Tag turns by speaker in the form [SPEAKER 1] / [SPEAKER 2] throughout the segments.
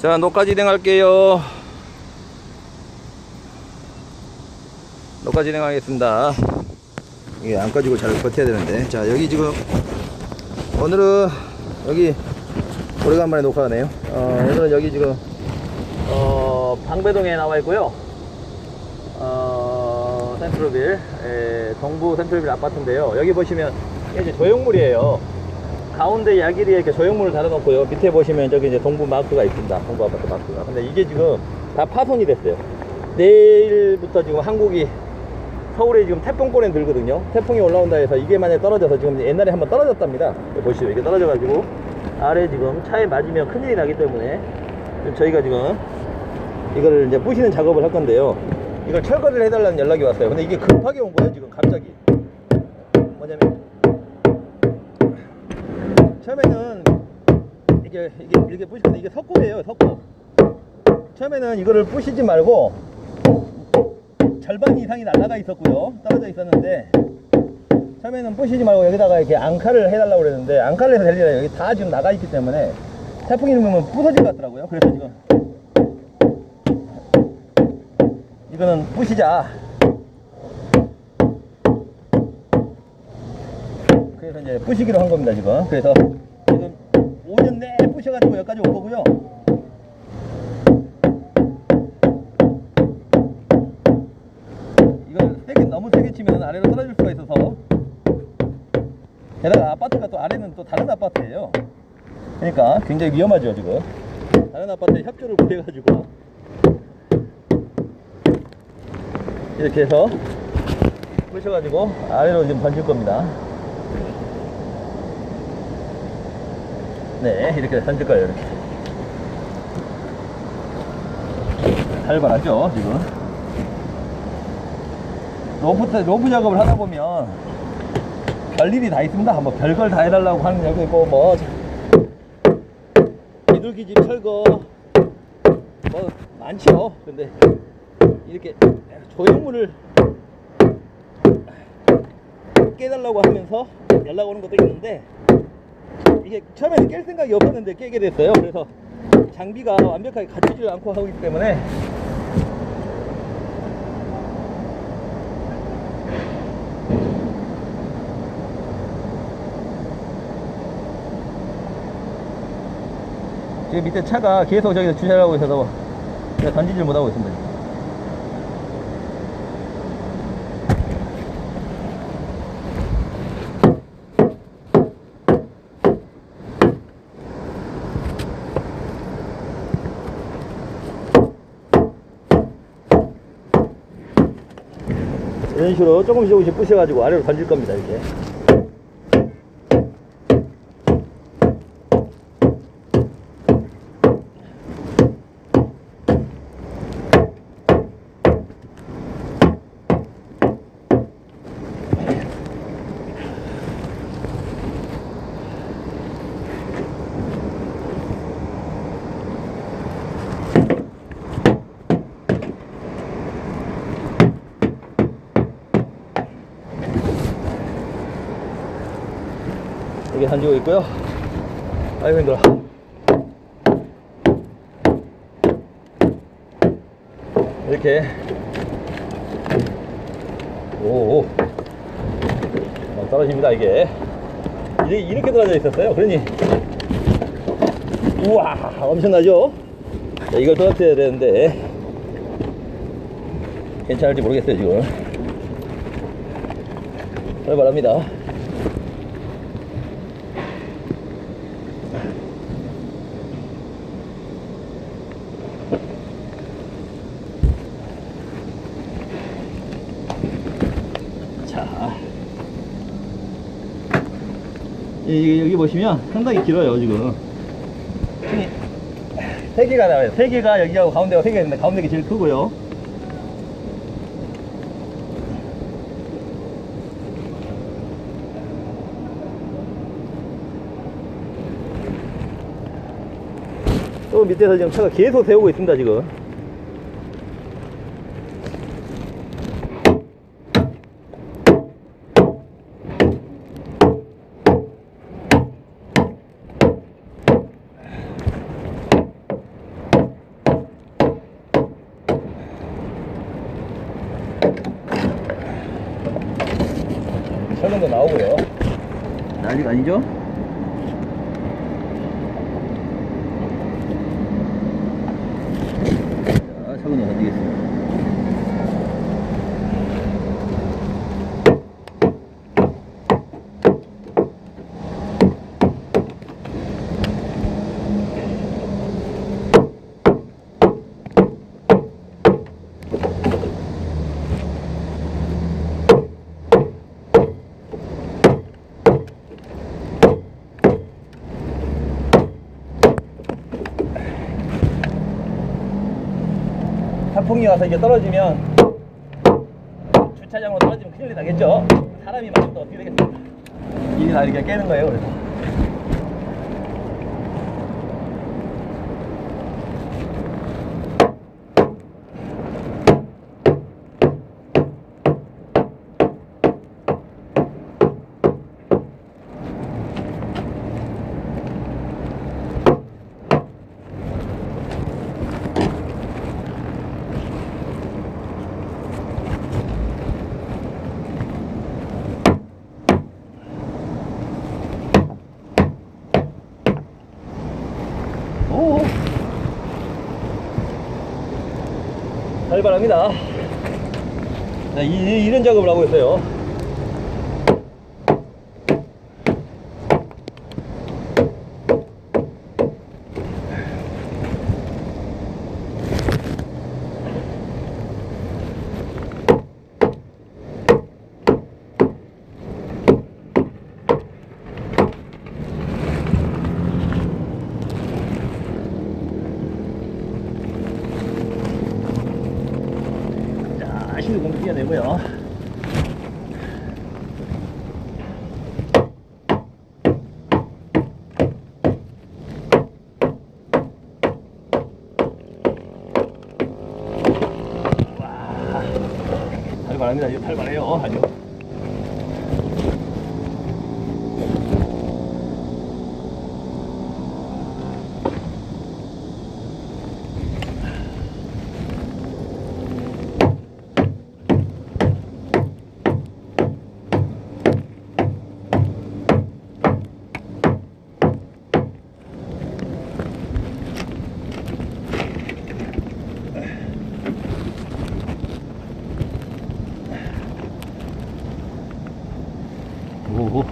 [SPEAKER 1] 자, 녹화 진행할게요. 녹화 진행하겠습니다. 이게 안 꺼지고 잘 버텨야 되는데. 자, 여기 지금, 오늘은, 여기, 오래간만에 녹화하네요. 어, 오늘은 여기 지금, 어, 방배동에 나와 있고요. 어, 센트럴빌, 에, 동부 센트럴빌 아파트인데요. 여기 보시면, 이제 조형물이에요. 가운데 야기리에 이렇게 조형물을 달아놓고요. 밑에 보시면 저기 이제 동부 마크가 있습니다. 동부 아파트 마크가. 근데 이게 지금 다 파손이 됐어요. 내일부터 지금 한국이 서울에 지금 태풍권에 들거든요. 태풍이 올라온다 해서 이게 만약에 떨어져서 지금 옛날에 한번 떨어졌답니다. 보시면 이게 떨어져가지고 아래 지금 차에 맞으면 큰일이 나기 때문에 지금 저희가 지금 이거를 이제 부시는 작업을 할 건데요. 이걸 철거를 해달라는 연락이 왔어요. 근데 이게 급하게 온 거예요. 지금 갑자기. 뭐냐면 처음에는 이게 이게 이렇게 부시는데 이게 석고예요 석고. 처음에는 이거를 부시지 말고 절반 이상이 날아가 있었고요. 떨어져 있었는데 처음에는 부시지 말고 여기다가 이렇게 앙카를 해달라고 그랬는데 앙카를 해서 될 일이 아니라 여기 다 지금 나가 있기 때문에 태풍이 일으면 부서질 것 같더라고요. 그래서 지금 이거는 부시자 그래서 이제 부시기로 한 겁니다 지금. 그래서 지금 오전 내에 부셔가지고 여기까지 올 거고요. 이걸 세게 너무 세게 치면 아래로 떨어질 수가 있어서. 게다가 아파트가 또 아래는 또 다른 아파트예요. 그러니까 굉장히 위험하죠 지금. 다른 아파트에 협조를 구해가지고. 이렇게 해서 부셔가지고 아래로 지금 던질 겁니다 네, 이렇게 던질 거예요, 이렇게. 살벌하죠, 지금. 로프, 로프 작업을 하다 보면 별일이 다 있습니다. 뭐 별걸 다 해달라고 하는 적도 있고, 뭐, 비둘기집 철거, 뭐, 많죠. 근데, 이렇게 조형물을 깨달라고 하면서 연락 오는 것도 있는데, 이게 처음에는 깰 생각이 없었는데 깨게 됐어요. 그래서 장비가 완벽하게 갖추지 않고 하고 있기 때문에 지금 밑에 차가 계속 저기서 주차하고 있어서 제가 던지질 못하고 있습니다. 이런 식으로 조금씩 조금씩 부셔가지고 아래로 던질 겁니다, 이렇게. 던지고 있고요. 아이고 힘들어. 이렇게 오, 어, 떨어집니다 이게 이렇게, 이렇게 떨어져 있었어요. 그러니 우와 엄청나죠? 자, 이걸 떨어뜨려야 되는데 괜찮을지 모르겠어요 지금. 출발합니다. 여기 보시면 상당히 길어요, 지금. 이- 세 개가 나와요. 세 개가 여기하고 가운데가 세 개가 있는데 가운데가 제일 크고요. 또 밑에서 지금 차가 계속 세우고 있습니다, 지금. 철근도 나오고요. 난리가 아니죠? 자, 철근도 던지겠습니다. 태풍이 와서 이게 떨어지면 주차장으로 떨어지면 큰일 나겠죠? 사람이 맞으면 또 어떻게 되겠습니까? 일이 다 이렇게 깨는 거예요, 그래서. 오. 살벌합니다. 자, 이, 이- 이런 작업을 하고 있어요. 자, 실을 공 뛰어내고요. 와, 살벌합니다. 이거 살벌해요. 아주. 오.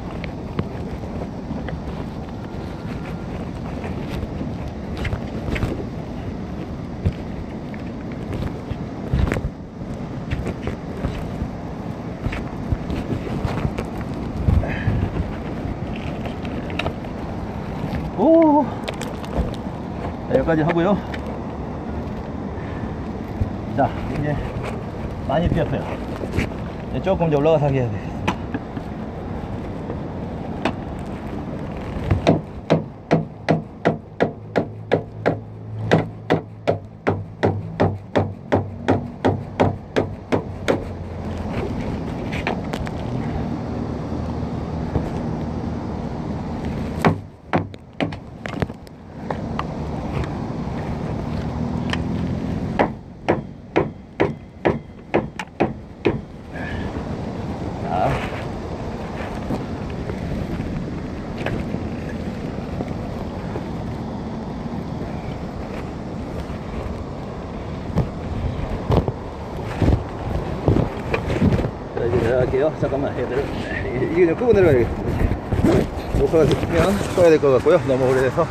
[SPEAKER 1] 오. 자, 여기까지 하고요. 자, 이제 많이 뛰었어요. 이제 조금 이제 올라가서 하게 해야 돼. 자. 내려갈게요. 잠깐만, 얘들을. 이게 좀 끄고 내려가야겠다. 녹화가 됐으면 꺼야 될 것 같고요. 너무 오래돼서.